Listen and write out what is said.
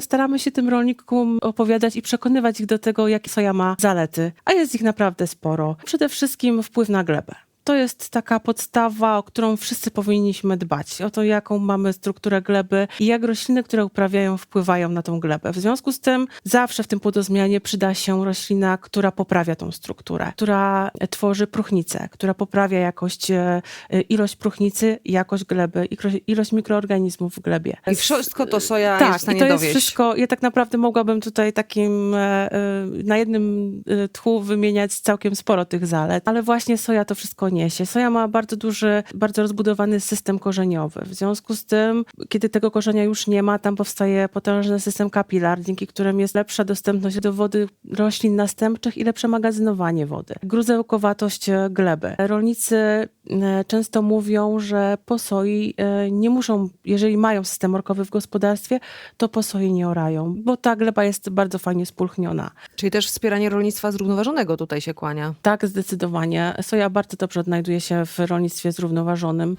Staramy się tym rolnikom opowiadać i przekonywać ich do tego, jakie soja ma zalety, a jest ich naprawdę sporo. Przede wszystkim wpływ na glebę. To jest taka podstawa, o którą wszyscy powinniśmy dbać. O to, jaką mamy strukturę gleby i jak rośliny, które uprawiają, wpływają na tą glebę. W związku z tym zawsze w tym płodozmianie przyda się roślina, która poprawia tą strukturę, która tworzy próchnicę, która poprawia jakość, e, ilość próchnicy, jakość gleby, ilość mikroorganizmów w glebie. I wszystko to soja Tak, jest w stanie i to jest dowieść. wszystko. Ja tak naprawdę mogłabym tutaj takim e, e, na jednym tchu wymieniać całkiem sporo tych zalet, ale właśnie soja to wszystko niesie. Soja ma bardzo duży, bardzo rozbudowany system korzeniowy. W związku z tym, kiedy tego korzenia już nie ma, tam powstaje potężny system kapilar, dzięki którym jest lepsza dostępność do wody roślin następczych i lepsze magazynowanie wody. Gruzełkowatość e, gleby. Rolnicy e, często mówią, że po soi e, nie muszą, jeżeli mają system orkowy w gospodarstwie, to po soi nie orają, bo ta gleba jest bardzo fajnie spulchniona. Czyli też wspieranie rolnictwa zrównoważonego tutaj się kłania. Tak, zdecydowanie. Soja bardzo dobrze odnajduje się w rolnictwie zrównoważonym.